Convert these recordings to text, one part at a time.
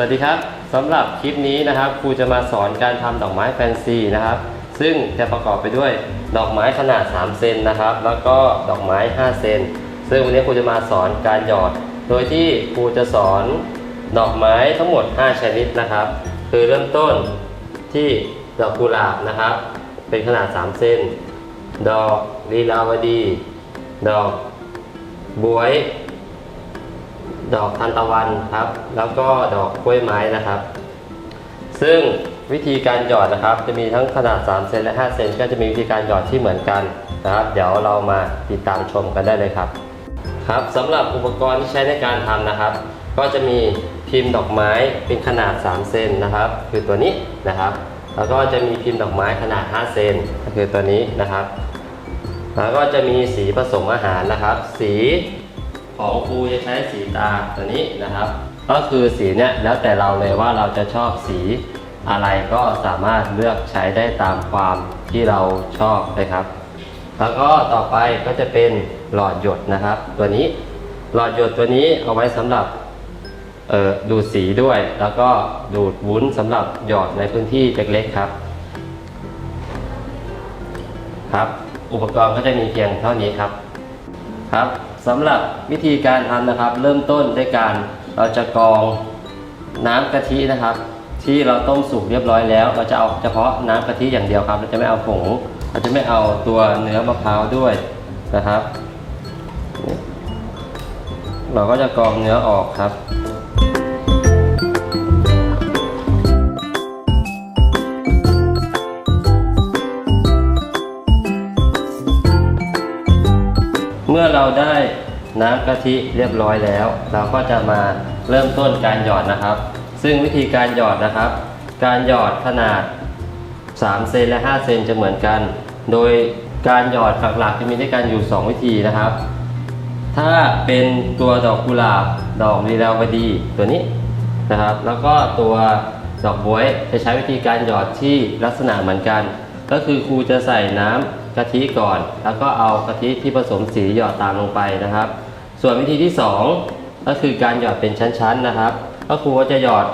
วัสดีครับสำหรับคลิปนี้นะครับครูจะมาสอนการทำดอกไม้แฟนซีนะครับ ซึ่งจะประกอบไปด้วยดอกไม้ขนาด 3 เซนนะครับ แล้วก็ดอกไม้ 5 เซนซึ่งวันนี้ครูจะมาสอนการหยอด โดยที่ครูจะสอนดอกไม้ทั้งหมด 5 ชนิดนะครับ คือเริ่มต้นที่ดอกกุหลาบนะครับ เป็นขนาด 3 เซนดอกลีลาวดี ดอกบวย ดอกทานตะวันครับ แล้วก็ดอกกล้วยไม้นะครับ ซึ่งวิธีการหยอดนะครับ จะมีทั้งขนาด 3 เซนและ 5 เซนก็จะมีวิธีการหยอดที่เหมือนกันนะครับ เดี๋ยวเรามาติดตามชมกันได้เลยครับ ครับสำหรับอุปกรณ์ที่ใช้ในการทำนะครับ ก็จะมีพิมพ์ดอกไม้เป็นขนาด 3 เซนนะครับ คือตัวนี้นะครับ แล้วก็จะมีพิมพ์ดอกไม้ขนาด 5 เซนก็คือตัวนี้นะครับ แล้วก็จะมีสีผสมอาหารนะครับ สี ของครูจะใช้สีตาตัวนี้นะครับ ก็คือสีเนี้ยแล้วแต่เราเลยว่าเราจะชอบสีอะไรก็สามารถเลือกใช้ได้ตามความที่เราชอบเลยครับ แล้วก็ต่อไปก็จะเป็นหลอดหยดนะครับ ตัวนี้หลอดหยดตัวนี้เอาไว้สำหรับดูดสีด้วย แล้วก็ดูดวุ้นสำหรับหยอดในพื้นที่เล็กๆครับ ครับ อุปกรณ์ก็จะมีเพียงเท่านี้ครับครับ สำหรับวิธีการทำนะครับ เริ่มต้นด้วยการเราจะกรองน้ำกะทินะครับ ที่เราต้มสุกเรียบร้อยแล้ว เราจะเอาเฉพาะน้ำกะทิอย่างเดียวครับ เราจะไม่เอาผงเราจะไม่เอาตัวเนื้อมะพร้าวด้วยนะครับ เราก็จะกรองเนื้อออกครับ มื่อเราได้น้ำกะทิเรียบร้อยแล้ว เราก็จะมาเริ่มต้นการหยอดนะครับ ซึ่งวิธีการหยอดนะครับ การหยอดขนาด 3 เซนและ 5 เซนจะเหมือนกัน โดยการหยอดหลักๆจะมีด้วยกันอยู่ 2 วิธีนะครับ ถ้าเป็นตัวดอกกุหลาบดอกลีลาวดีตัวนี้นะครับ แล้วก็ตัวดอกบวยจะใช้วิธีการหยอดที่ลักษณะเหมือนกัน ก็คือครูจะใส่น้ำ กะทิก่อน แล้วก็เอากะทิที่ผสมสีหยอดตามลงไปนะครับ ส่วนวิธีที่ 2 ก็คือการหยอดเป็นชั้นๆนะครับ ก็ครูก็จะหยอด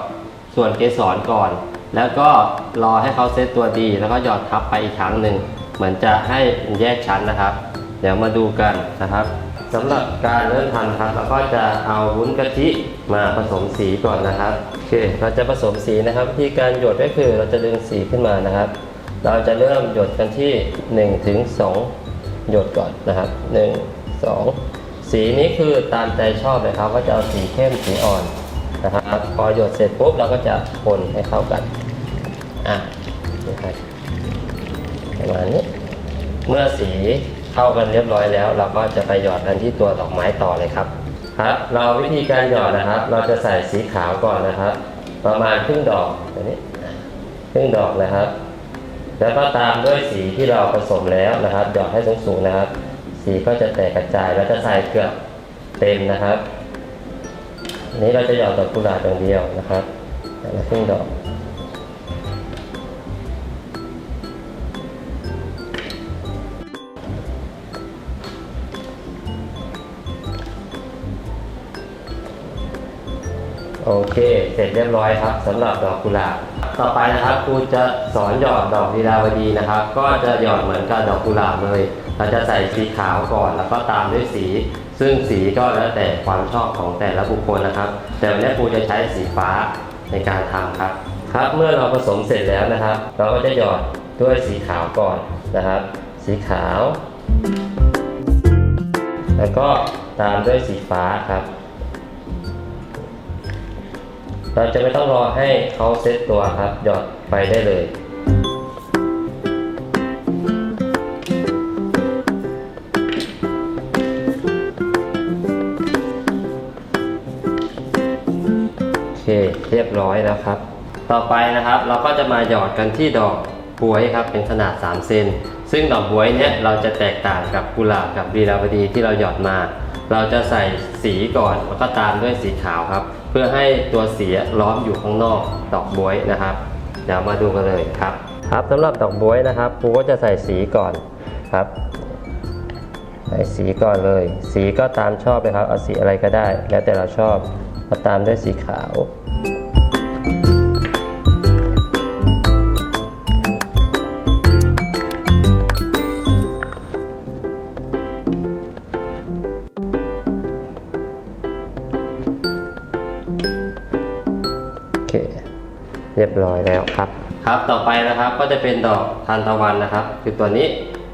ส่วนเกสรก่อน แล้วก็รอให้เขาเซตตัวดี แล้วก็หยอดทับไปอีกครั้งหนึ่งเหมือนจะให้แยกชั้นนะครับ เดี๋ยวมาดูกันนะครับสำหรับการเริ่มทำครับเราก็จะเอาวุ้นกะทิมาผสมสีก่อนนะครับโอเคเราจะผสมสีนะครับวิธีการหยดก็คือเราจะดึงสีขึ้นมานะครับ เราจะเริ่มหยดกันที่1ถึง2หยดก่อนนะครับ 1 2 สีนี้คือตามใจชอบเลยครับว่าจะเอาสีเข้มสีอ่อนนะครับพอหยดเสร็จปุ๊บเราก็จะคนให้เข้ากันอะนี่ครับประมาณนี้เมื่อสีเข้ากันเรียบร้อยแล้ว เราก็จะไปหยอดกันที่ตัวดอกไม้ต่อเลยครับครับเราวิธีการหยอดนะครับ เราจะใส่สีขาวก่อนนะครับ ประมาณครึ่งดอกแบบนี้ครึ่งดอกนะครับ แล้วก็ตามด้วยสีที่เราผสมแล้วนะครับหยอดให้สูงๆนะครับ สีก็จะแตกกระจายแล้วจะใส่เกือบเต็มนะครับอันนี้เราจะหยอดดอกกุหลาบอย่างเดียวนะครับแต่ละครึ่งดอกโอเค เสร็จเรียบร้อยครับสำหรับดอกกุหลาบ ต่อไปนะครับครูจะสอนหยอดดอกลีลาวดีนะครับ ก็จะหยอดเหมือนกับดอกกุหลาบเลย เราจะใส่สีขาวก่อนแล้วก็ตามด้วยสี ซึ่งสีก็แล้วแต่ความชอบของแต่ละบุคคลนะครับ แต่วันนี้ครูจะใช้สีฟ้าในการทำครับ ครับเมื่อเราผสมเสร็จแล้วนะครับ เราก็จะหยอดด้วยสีขาวก่อนนะครับ สีขาว แล้วก็ตามด้วยสีฟ้าครับ เราจะไม่ต้องรอให้เขาเซตตัวครับ หยอดไปได้เลย โอเค เรียบร้อยแล้วครับ ต่อไปนะครับเราก็จะมาหยอดกันที่ดอกบวยครับเป็นขนาด 3 เซน ซึ่งดอกบวยเนี่ยเราจะแตกต่างกับกุหลาบกับดีลาวดีที่เราหยอดมา เราจะใส่สีก่อนแล้วก็ตามด้วยสีขาวครับ พื่อให้ตัวสีล้อมอยู่ข้างนอกดอกบวยนะครับ เดี๋ยวมาดูกันเลยครับ ครับสำหรับดอกบวยนะครับครูก็จะใส่สีก่อนครับใส่สีก่อนเลย สีก็ตามชอบเลยครับเอาสีอะไรก็ได้ แล้วแต่เราชอบมาตามด้วยสีขาว เรียบร้อยแล้วครับ ครับต่อไปนะครับก็จะเป็นดอกทานตะวันนะครับ คือตัวนี้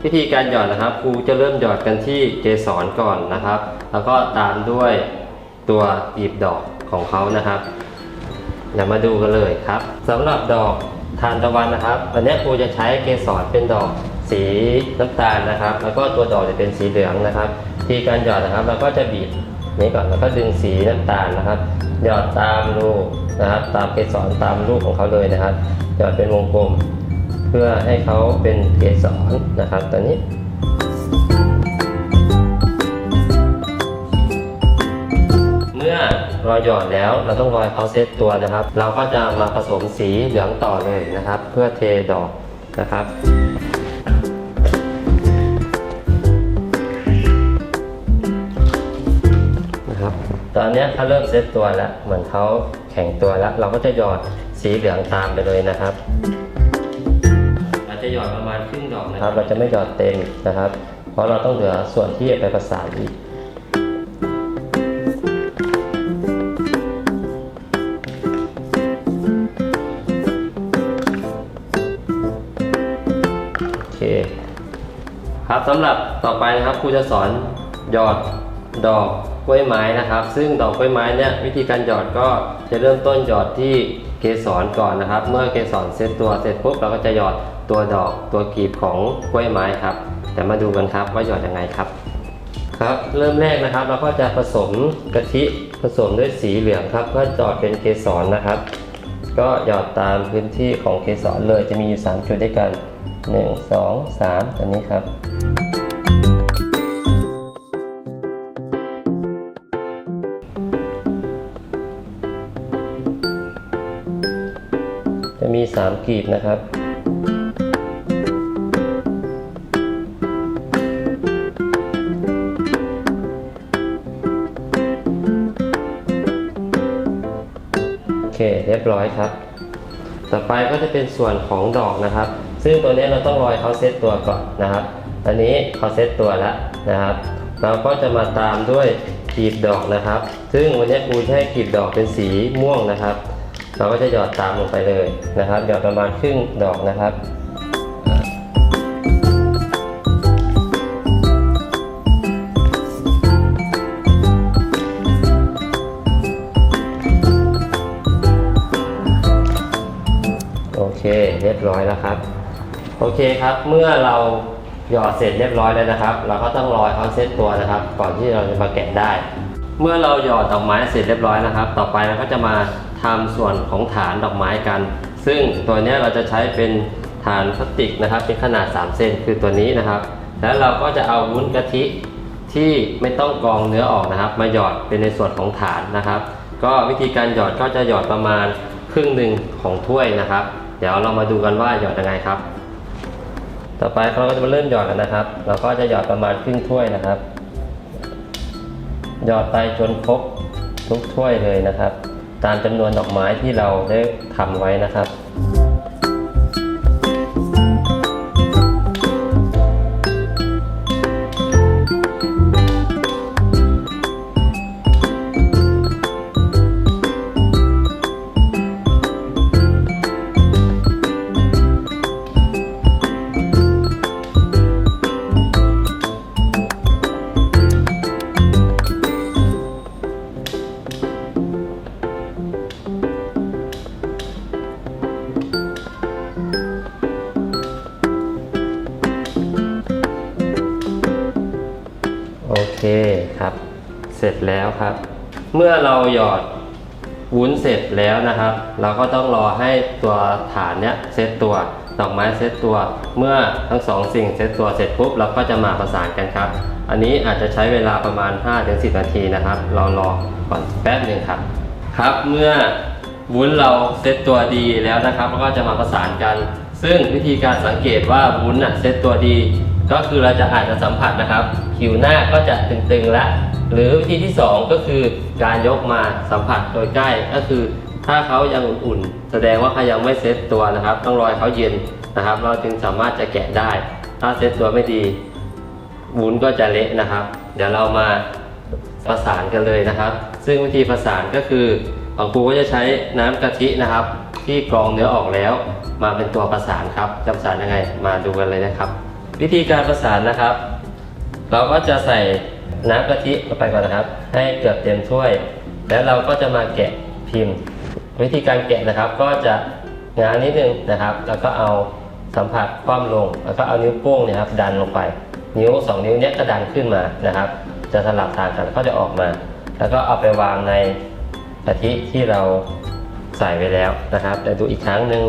วิธีการหยอดนะครับครูจะเริ่มหยอดกันที่เกสรก่อนนะครับ แล้วก็ตามด้วยตัวบีบดอกของเขานะครับเดี๋ยวมาดูกันเลยครับสำหรับดอกทานตะวันนะครับอันนี้ครูจะใช้เกสรเป็นดอกสีน้ำตาลนะครับ แล้วก็ตัวดอกจะเป็นสีเหลืองนะครับ ที่การหยอดนะครับเราก็จะบีบนี้ก่อนแล้วก็ดึงสีน้ำตาลนะครับ หยอดตามรูนะครับ ตามเกสรตามรูปของเขาเลยนะครับ หยอดเป็นวงกลม เพื่อให้เขาเป็นเกสรนะครับตัวนี้เมื่อเราหยอดแล้วเราต้องรอให้เขาเซตตัวนะครับ เราก็จะมาผสมสีเหลืองต่อเลยนะครับ เพื่อเทดอกนะครับ อนเนี้ยเขาเริ่มเซตตัวแล้วเหมือนเขาแข็งตัวแล้ว เราก็จะหยอดสีเหลืองตามไปเลยนะครับเราจะหยอดประมาณครึ่งดอกนะครับ เราจะไม่หยอดเต็มนะครับ เพราะเราต้องเหลือส่วนที่ไปประสานอีกโอเค ครับสำหรับต่อไปนะครับครูจะสอนหยอดดอก กล้วยไม้นะครับ ซึ่งดอกกล้วยไม้เนี่ยวิธีการหยอดก็จะเริ่มต้นหยอดที่เกสรก่อนนะครับ เมื่อเกสรเซตตัวเสร็จปุ๊บเราก็จะหยอดตัวดอกตัวกลีบของกล้วยไม้ครับเดี๋ยวมาดูกันครับว่าหยอดยังไงครับ ครับเริ่มแรกนะครับเราก็จะผสมกะทิผสมด้วยสีเหลืองครับเพื่อหยอดเป็นเกสรนะครับ ก็หยอดตามพื้นที่ของเกสรเลยจะมีอยู่3จุดด้วยกัน 1 2 3ตัวนี้ครับ 3กลีบนะครับ โอเคเรียบร้อยครับ ต่อไปก็จะเป็นส่วนของดอกนะครับ ซึ่งตัวนี้เราต้องรอให้เขาเซตตัวก่อนนะครับอันนี้เขาเซตตัวแล้วนะครับ เราก็จะมาตามด้วยกลีบดอกนะครับ ซึ่งวันนี้ครูให้กลีบดอกเป็นสีม่วงนะครับ เราก็จะหยอดตามลงไปเลยนะครับ หยอดประมาณครึ่งดอกนะครับโอเคเรียบร้อยแล้วครับ โอเคครับเมื่อเราหยอดเสร็จเรียบร้อยแล้วนะครับ เราก็ต้องรอเขาเซตตัวนะครับ ก่อนที่เราจะมาแกะได้ เมื่อเราหยอดดอกไม้เสร็จเรียบร้อยนะครับ ต่อไปเราก็จะมา ทำส่วนของฐานดอกไม้กัน ซึ่งตัวนี้เราจะใช้เป็นฐานพลาสติกนะครับเป็นขนาด 3 เซนคือตัวนี้นะครับ แล้วเราก็จะเอาวุ้นกะทิที่ไม่ต้องกรองเนื้อออกนะครับ มาหยอดเป็นในส่วนของฐานนะครับ ก็วิธีการหยอดก็จะหยอดประมาณครึ่งหนึ่งของถ้วยนะครับ เดี๋ยวเรามาดูกันว่าหยอดยังไงครับ ต่อไปเราก็จะมาเริ่มหยอดกันนะครับ เราก็จะหยอดประมาณครึ่งถ้วยนะครับ หยอดไปจนครบทุกถ้วยเลยนะครับ ตามจำนวนดอกไม้ที่เราได้ทำไว้นะครับ แล้วครับ เมื่อเราหยอดวุ้นเสร็จแล้วนะครับ เราก็ต้องรอให้ตัวฐานเนี้ยเซตตัวดอกไม้เซตตัว เมื่อทั้งสองสิ่งเซตตัวเสร็จปุ๊บเราก็จะมาประสานกันครับ อันนี้อาจจะใช้เวลาประมาณ 5-10 นาทีนะครับ เรารอก่อนแป๊บหนึ่งครับ ครับเมื่อวุ้นเราเซตตัวดีแล้วนะครับเราก็จะมาประสานกัน ซึ่งวิธีการสังเกตว่าวุ้นน่ะเซตตัวดี ก็คือเราจะอาจจะสัมผัสนะครับ ผิวหน้าก็จะตึงๆแล้ว หรือวิธีที่ 2 ก็คือการยกมาสัมผัสโดยใกล้ก็คือ ถ้าเขายังอุ่นๆ แสดงว่าเขายังไม่เซตตัวนะครับ ต้องรอเขาเย็นนะครับ เราจึงสามารถจะแกะได้ ถ้าเซตตัวไม่ดีวุ้นก็จะเละนะครับ เดี๋ยวเรามาประสานกันเลยนะครับ ซึ่งวิธีประสานก็คือของครูก็จะใช้น้ำกะทินะครับ ที่กรองเนื้อออกแล้ว มาเป็นตัวประสานครับจะประสานยังไงมาดูกันเลยนะครับ วิธีการประสานนะครับ เราก็จะใส่ น้ำกะทิลงไปก่อนนะครับ ให้เกือบเต็มถ้วย แล้วเราก็จะมาแกะพิมพ์ วิธีการแกะนะครับก็จะงางนิดนึงนะครับ แล้วก็เอาสัมผัสคว่ำลง แล้วก็เอานิ้วโป้งเนี่ยครับดันลงไป นิ้วสองนิ้วเนี้ยก็ดันขึ้นมานะครับ จะสลับทางกันก็จะออกมา แล้วก็เอาไปวางในกะทิที่เราใส่ไว้แล้วนะครับแต่ดูอีกครั้งหนึ่ง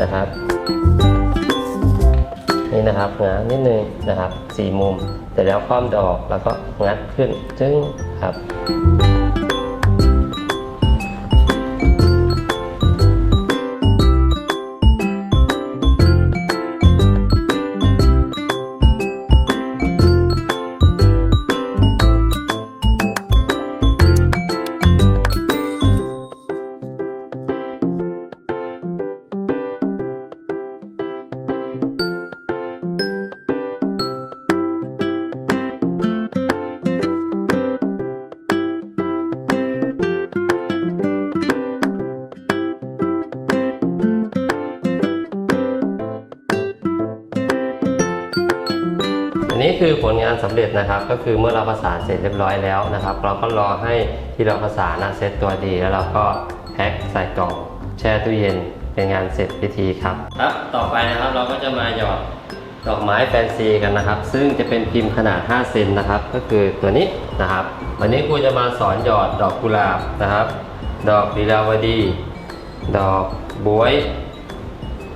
นะครับ นี่นะครับงางนิดนึงนะครับสี่มุม เสร็จแล้วคว่ำดอกแล้วก็งัดขึ้นจึ้งครับ คือผลงานสำเร็จนะครับ ก็คือเมื่อเราประสานเสร็จเรียบร้อยแล้วนะครับ เราก็รอให้ที่เราประสานเซตตัวดี แล้วเราก็แพ็คใส่กล่องแช่ตู้เย็นเป็นงานเสร็จพิธีครับครับ ต่อไปนะครับเราก็จะมาหยอดดอกไม้แฟนซีกันนะครับ ซึ่งจะเป็นพิมพ์ขนาด 5 เซนนะครับ ก็คือตัวนี้นะครับ วันนี้ครูจะมาสอนหยอดดอกกุหลาบนะครับ ดอกลีลาวดี ดอกบวย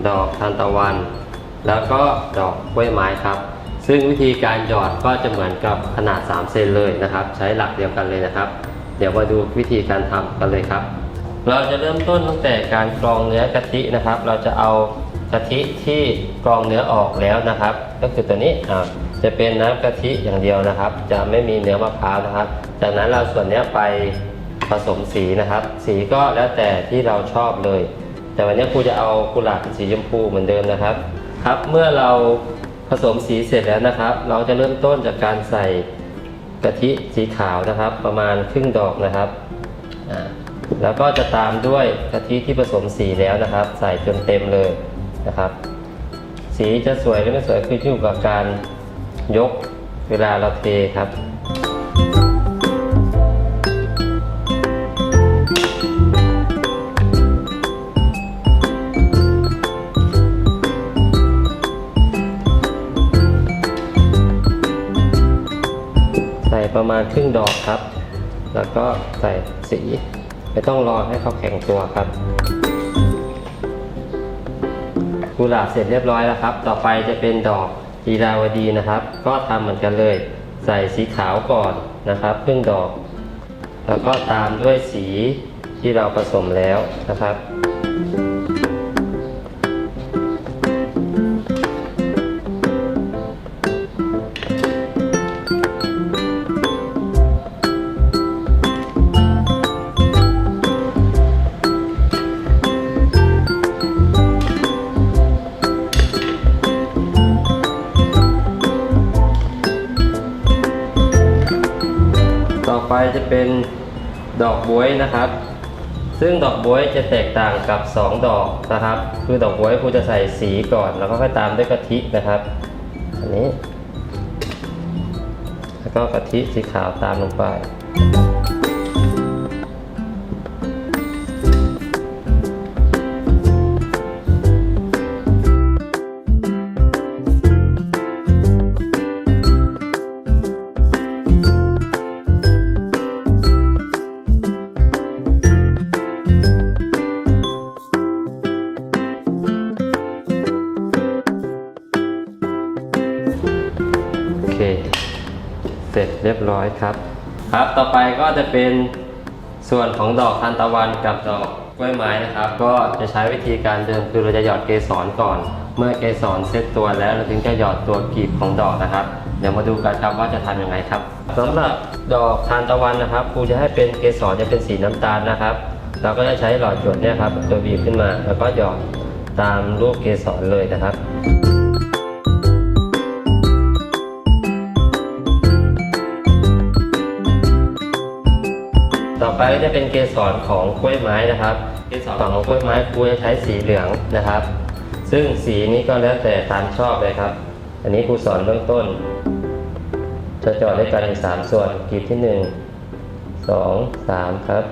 ดอกทานตะวัน แล้วก็ดอกกล้วยไม้ครับ ซึ่งวิธีการหยอดก็จะเหมือนกับขนาด 3 เซนเลยนะครับ ใช้หลักเดียวกันเลยนะครับ เดี๋ยวมาดูวิธีการทำกันเลยครับ เราจะเริ่มต้นตั้งแต่การกรองเนื้อกะทินะครับ เราจะเอากะทิที่กรองเนื้อออกแล้วนะครับ ก็คือตัวนี้อ่าจะเป็นน้ำกะทิอย่างเดียวนะครับ จะไม่มีเนื้อมะพร้าวนะครับ จากนั้นเราส่วนนี้ไปผสมสีนะครับ สีก็แล้วแต่ที่เราชอบเลย แต่วันนี้ครูจะเอากุหลาบสีชมพูเหมือนเดิมนะครับ ครับเมื่อเรา ผสมสีเสร็จแล้วนะครับ เราจะเริ่มต้นจากการใส่กะทิสีขาวนะครับ ประมาณครึ่งดอกนะครับ แล้วก็จะตามด้วยกะทิที่ผสมสีแล้วนะครับ ใส่จนเต็มเลยนะครับ สีจะสวยหรือไม่สวยขึ้นอยู่กับการยกเวลาเราเทครับ มาณครึ่งดอกครับ แล้วก็ใส่สี ไม่ต้องรอให้เขาแข็งตัวครับกุหลาบเสร็จเรียบร้อยแล้วครับ ต่อไปจะเป็นดอกลีลาวดีนะครับ ก็ทำเหมือนกันเลย ใส่สีขาวก่อนนะครับครึ่งดอก แล้วก็ตามด้วยสีที่เราผสมแล้วนะครับ จะเป็นดอกบวยนะครับ ซึ่งดอกบวยจะแตกต่างกับ 2 ดอกนะครับ คือดอกบวยครูจะใส่สีก่อน แล้วก็ค่อยตามด้วยกะทินะครับ อันนี้ แล้วก็กะทิสีขาวตามลงไป ครับครับต่อไปก็จะเป็นส่วนของดอกทานตะวันกับดอกกล้วยไม้นะครับ ก็จะใช้วิธีการเดิมคือเราจะหยอดเกสรก่อน เมื่อเกสรเซตตัวแล้วเราถึงจะหยอดตัวกลีบของดอกนะครับ เดี๋ยวมาดูกันครับว่าจะทำยังไงครับสำหรับดอกทานตะวันนะครับครูจะให้เป็นเกสรจะเป็นสีน้ำตาลนะครับ เราก็จะใช้หลอดหยดเนี่ยครับตัวบีบขึ้นมา แล้วก็หยอดตามรูปเกสรเลยนะครับ ก็จะเป็นเกสรของกล้วยไม้นะครับ เกสรของกล้วยไม้ครูจะใช้สีเหลืองนะครับ ซึ่งสีนี้ก็แล้วแต่ตามชอบเลยครับ อันนี้ครูสอนเบื้องต้น จะเจาะด้วยกันอีกสามส่วนกลีบที่หนึ่งสองสามครับ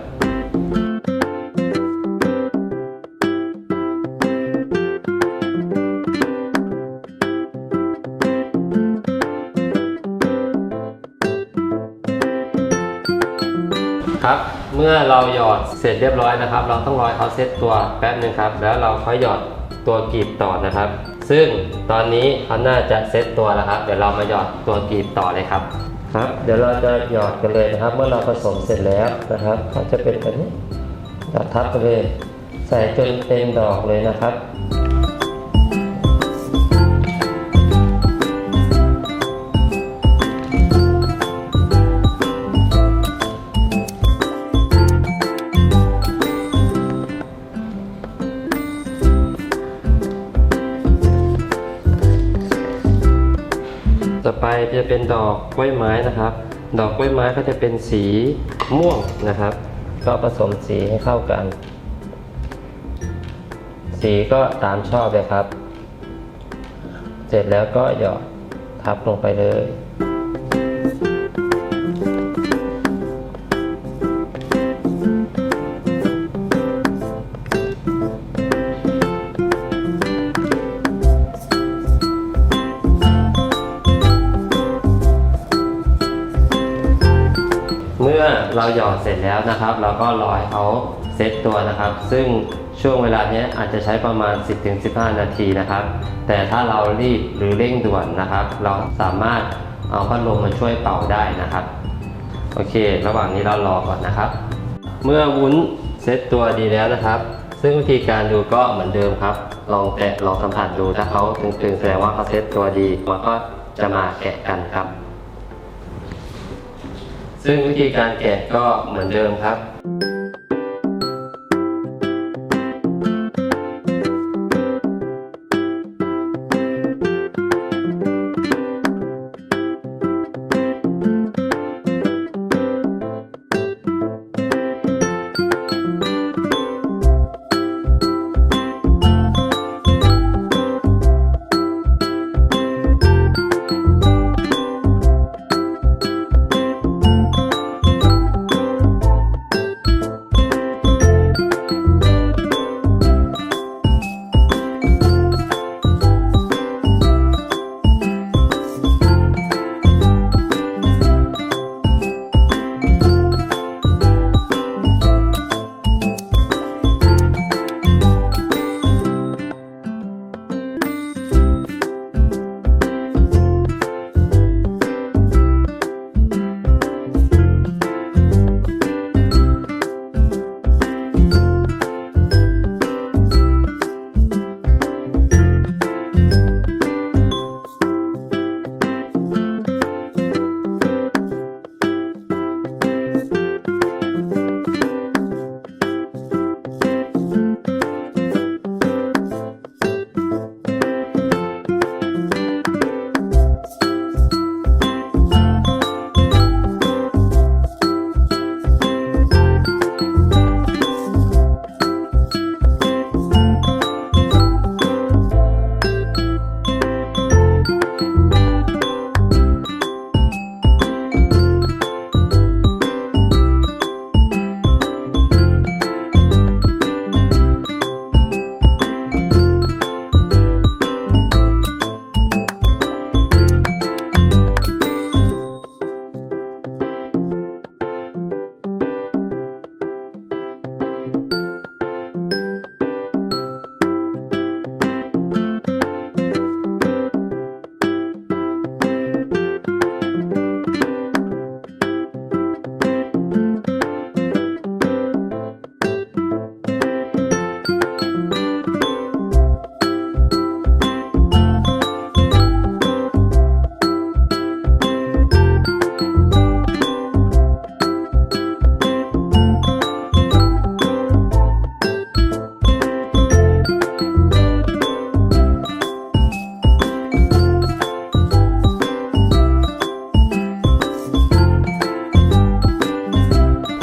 ครับ เมื่อเราหยอดเสร็จเรียบร้อยนะครับ เราต้องรอให้เขาเซตตัวแป๊บนึงครับ แล้วเราค่อยหยอดตัวกลีบต่อนะครับ ซึ่งตอนนี้เขาน่าจะเซตตัวแล้วครับ เดี๋ยวเรามาหยอดตัวกลีบต่อเลยครับครับ เดี๋ยวเราจะหยอดกันเลยนะครับ เมื่อเราผสมเสร็จแล้วนะครับก็จะเป็นแบบนี้หยอดทับไปเลย ใส่จนเต็มดอกเลยนะครับ ไปจะเป็นดอกกล้วยไม้นะครับ ดอกกล้วยไม้ก็จะเป็นสีม่วงนะครับ ก็ผสมสีให้เข้ากัน สีก็ตามชอบเลยครับ เสร็จแล้วก็หยอดทับลงไปเลย เราหยอดเสร็จแล้วนะครับ เราก็รอให้เขาเซตตัวนะครับ ซึ่งช่วงเวลาเนี้ยอาจจะใช้ประมาณ 10-15 นาทีนะครับ แต่ถ้าเรารีบหรือเร่งด่วนนะครับ เราสามารถเอาพัดลมมาช่วยเป่าได้นะครับ โอเค ระหว่างนี้เรารอก่อนนะครับ เมื่อวุ้นเซตตัวดีแล้วนะครับ ซึ่งวิธีการดูก็เหมือนเดิมครับ ลองแตะลองสัมผัสดูถ้าเขาตึงๆแสดงว่าเขาเซตตัวดีมันก็จะมาแกะกันครับ ซึ่งวิธีการแกะก็เหมือนเดิมครับ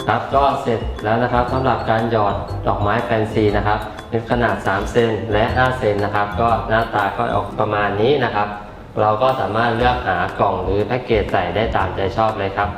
ครับก็เสร็จแล้วนะครับสำหรับการหยอดดอกไม้แฟนซีนะครับเป็นขนาด 3 เซนและ 5 เซนนะครับ ก็หน้าตาก็ออกประมาณนี้นะครับ เราก็สามารถเลือกหากล่องหรือแพ็กเกจใส่ได้ตามใจชอบเลยครับ